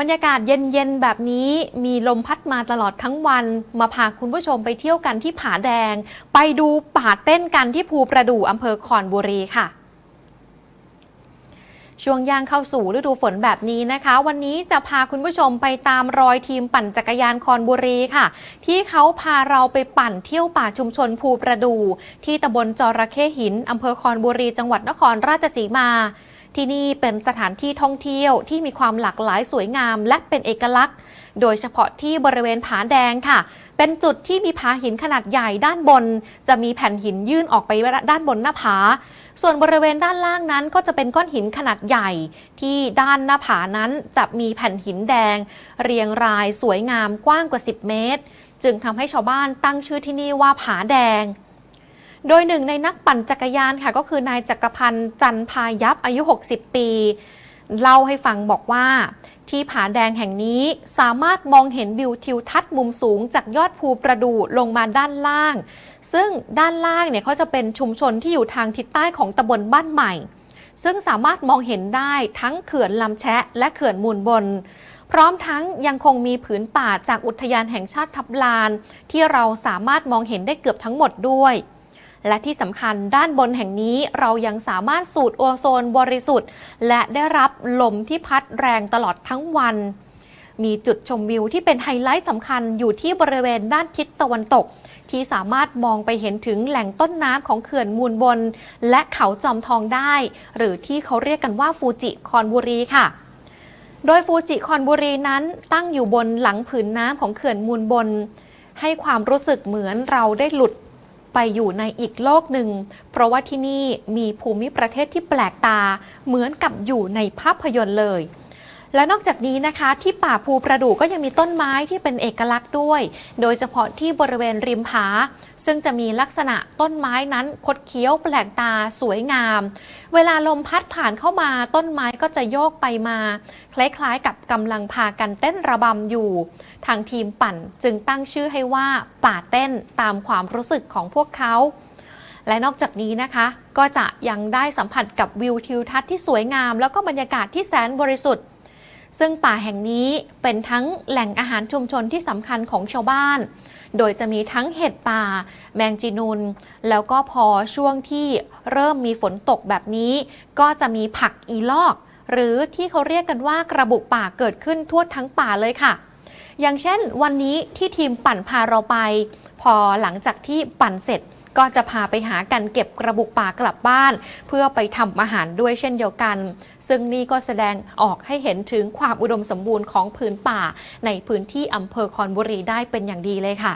บรรยากาศเย็นๆ แบบนี้มีลมพัดมาตลอดทั้งวัน มาพาคุณผู้ชมไปเที่ยวกันที่ผาแดง ไปดูป่าเต้นกันที่ภูประดู่อำเภอคอนบุรีค่ะ ช่วงย่างเข้าสู่ฤดูฝนแบบนี้นะคะ วันนี้จะพาคุณผู้ชมไปตามรอยทีมปั่นจักรยานคอนบุรีค่ะ ที่เขาพาเราไปปั่นเที่ยวป่าชุมชนภูประดูที่ตำบลจระเข้หินอำเภอคอนบุรี จังหวัดนครราชสีมา ที่นี่เป็นสถานที่ท่องเที่ยวที่มีความหลากหลายสวยงามและเป็นเอกลักษณ์ โดยเฉพาะที่บริเวณผาแดงค่ะ เป็นจุดที่มีผาหินขนาดใหญ่ด้านบน จะมีแผ่นหินยื่นออกไปด้านบนหน้าผา ส่วนบริเวณด้านล่างนั้นก็จะเป็นก้อนหินขนาดใหญ่ ที่ด้านหน้าผานั้นจะมีแผ่นหินแดง เรียงรายสวยงามกว้างกว่า 10 เมตร จึงทำให้ชาวบ้านตั้งชื่อที่นี่ว่าผาแดง โดยหนึ่งในนักปั่นจักรยานค่ะ ก็คือนายจักรพันธ์จันพายับอายุ 60 ปี เล่าให้ฟังบอกว่า ที่ผาแดงแห่งนี้สามารถมองเห็นวิวทิวทัศน์มุมสูงจากยอดภูประดู่ลงมาด้านล่าง ซึ่งด้านล่างเนี่ยเขาจะเป็นชุมชนที่อยู่ทางทิศใต้ของตำบลบ้านใหม่ ซึ่งสามารถมองเห็นได้ทั้งเขื่อนลำแชะ และเขื่อนมูลบนพร้อมทั้งยังคงมีผืนป่าจากอุทยานแห่งชาติทับลาน ที่เราสามารถมองเห็นได้เกือบทั้งหมดด้วย และที่สำคัญด้านบนแห่งนี้เรายังสามารถสูดโอโซนบริสุทธิ์ และได้รับลมที่พัดแรงตลอดทั้งวัน มีจุดชมวิวที่เป็นไฮไลท์สำคัญอยู่ที่บริเวณด้านทิศตะวันตก ที่สามารถมองไปเห็นถึงแหล่งต้นน้ำของเขื่อนมูลบน และเขาจอมทองได้ หรือที่เขาเรียกกันว่าฟูจิคอนบุรีค่ะโดยฟูจิคอนบุรีนั้นตั้งอยู่บนหลังผืนน้ำของเขื่อนมูลบน ให้ความรู้สึกเหมือนเราได้หลุด ไปอยู่ในอีกโลกหนึ่ง เพราะว่าที่นี่มีภูมิประเทศที่แปลกตา เหมือนกับอยู่ในภาพยนตร์เลย และนอกจากนี้นะคะที่ป่าภูประดู่ก็ยังมีต้นไม้ที่เป็นเอกลักษณ์ด้วย โดยเฉพาะที่บริเวณริมผา ซึ่งจะมีลักษณะต้นไม้นั้นคดเคี้ยวแปลกตาสวยงาม เวลาลมพัดผ่านเข้ามาต้นไม้ก็จะโยกไปมา คล้ายๆกับกำลังพากันเต้นระบำอยู่ ทางทีมปั่นจึงตั้งชื่อให้ว่าป่าเต้นตามความรู้สึกของพวกเขาและนอกจากนี้นะคะ ก็จะยังได้สัมผัสกับวิวทิวทัศน์ที่สวยงาม แล้วก็บรรยากาศที่แสนบริสุทธิ์ ซึ่งป่าแห่งนี้เป็นทั้งแหล่งอาหารชุมชนที่สำคัญของชาวบ้าน โดยจะมีทั้งเห็ดป่า แมงจีนูนแล้วก็พอช่วงที่เริ่มมีฝนตกแบบนี้ ก็จะมีผักอีลอก หรือที่เขาเรียกกันว่ากระบุกป่าเกิดขึ้นทั่วทั้งป่าเลยค่ะ อย่างเช่น วันนี้ที่ทีมปั่นพาเราไป พอหลังจากที่ปั่นเสร็จ ก็จะพาไปหากันเก็บกระบุกป่ากลับบ้าน เพื่อไปทำอาหารด้วยเช่นเดียวกัน ซึ่งนี่ก็แสดงออกให้เห็นถึงความอุดมสมบูรณ์ของพื้นป่า ในพื้นที่อำเภอคอนบุรีได้เป็นอย่างดีเลยค่ะ